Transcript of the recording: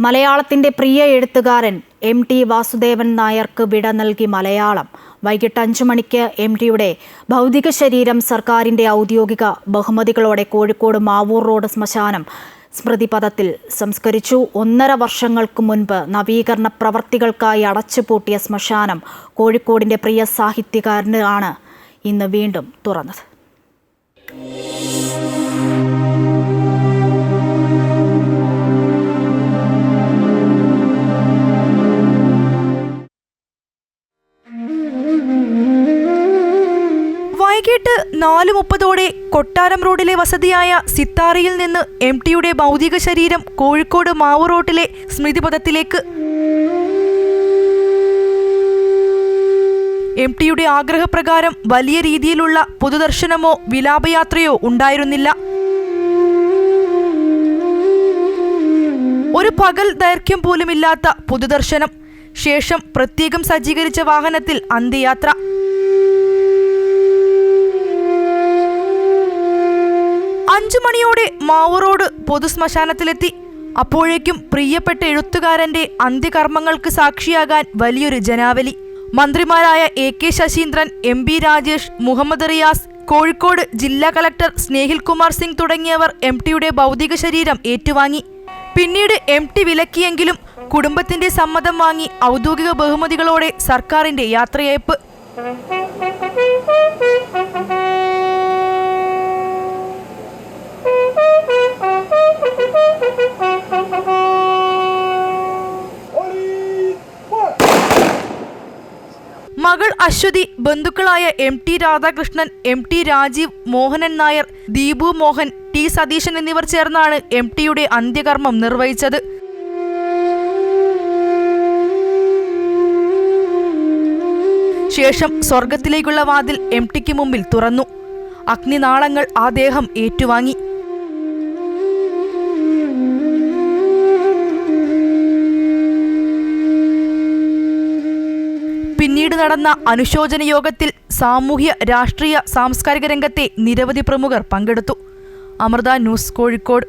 മലയാളത്തിന്റെ പ്രിയ എഴുത്തുകാരൻ M T Vasudevan നായർക്ക് വിട നൽകി മലയാളം. വൈകിട്ട് അഞ്ചു മണിക്ക് എം ടിയുടെ ഭൗതിക ശരീരം സർക്കാരിന്റെ ഔദ്യോഗിക ബഹുമതികളോടെ കോഴിക്കോട് മാവൂർ റോഡ് ശ്മശാനം സ്മൃതിപഥത്തിൽ സംസ്കരിച്ചു. ഒന്നര വർഷങ്ങൾക്ക് മുൻപ് നവീകരണ പ്രവർത്തികൾക്കായി അടച്ചുപൂട്ടിയ ശ്മശാനം കോഴിക്കോടിന്റെ പ്രിയ സാഹിത്യകാരനാണ്. ഇന്ന് വീണ്ടും തുറന്നത്. വൈകിട്ട് നാല് മുപ്പതോടെ കൊട്ടാരം റോഡിലെ വസതിയായ സിത്താറിയിൽ നിന്ന് എം ടിയുടെ ഭൗതിക ശരീരം കോഴിക്കോട് മാവൂർ റോട്ടിലെ സ്മൃതിപഥത്തിലേക്ക്. എം ടിയുടെ ആഗ്രഹപ്രകാരം വലിയ രീതിയിലുള്ള പൊതുദർശനമോ വിലാപയാത്രയോ ഉണ്ടായിരുന്നില്ല. ഒരു പകൽ ദൈർഘ്യം പോലുമില്ലാത്ത പൊതുദർശനം. ശേഷം പ്രത്യേകം സജ്ജീകരിച്ച വാഹനത്തിൽ അന്ത്യയാത്ര. അഞ്ചു മണിയോടെ മാവൂറോഡ് പൊതുശ്മശാനത്തിലെത്തി. അപ്പോഴേക്കും പ്രിയപ്പെട്ട എഴുത്തുകാരന്റെ അന്ത്യകർമ്മങ്ങൾക്ക് സാക്ഷിയാകാൻ വലിയൊരു ജനാവലി. മന്ത്രിമാരായ A K Saseendran M B Rajesh Muhammad Riyas Kozhikode ജില്ലാ കലക്ടർ സ്നേഹിൽ കുമാർ സിംഗ് തുടങ്ങിയവർ എം ടിയുടെ ഭൗതിക ശരീരം ഏറ്റുവാങ്ങി. പിന്നീട് എം ടി വിലക്കിയെങ്കിലും കുടുംബത്തിന്റെ സമ്മതം വാങ്ങി ഔദ്യോഗിക ബഹുമതികളോടെ സർക്കാരിന്റെ യാത്രയയപ്പ്. മകൾ Aswathy ബന്ധുക്കളായ M T Radhakrishnan M T Rajeev Mohanan Nair Deepu Mohan T Satheesan എന്നിവർ ചേർന്നാണ് എം ടിയുടെ അന്ത്യകർമ്മം നിർവഹിച്ചത്. ശേഷം സ്വർഗത്തിലേക്കുള്ള വാതിൽ എം ടിക്ക് മുമ്പിൽ തുറന്നു. അഗ്നിനാളങ്ങൾ ആ ദേഹം ഏറ്റുവാങ്ങി. പിന്നീട് നടന്ന അനുശോചന യോഗത്തിൽ സാമൂഹ്യ രാഷ്ട്രീയ സാംസ്കാരിക രംഗത്തെ നിരവധി പ്രമുഖർ പങ്കെടുത്തു. അമൃത ന്യൂസ് കോഴിക്കോട്.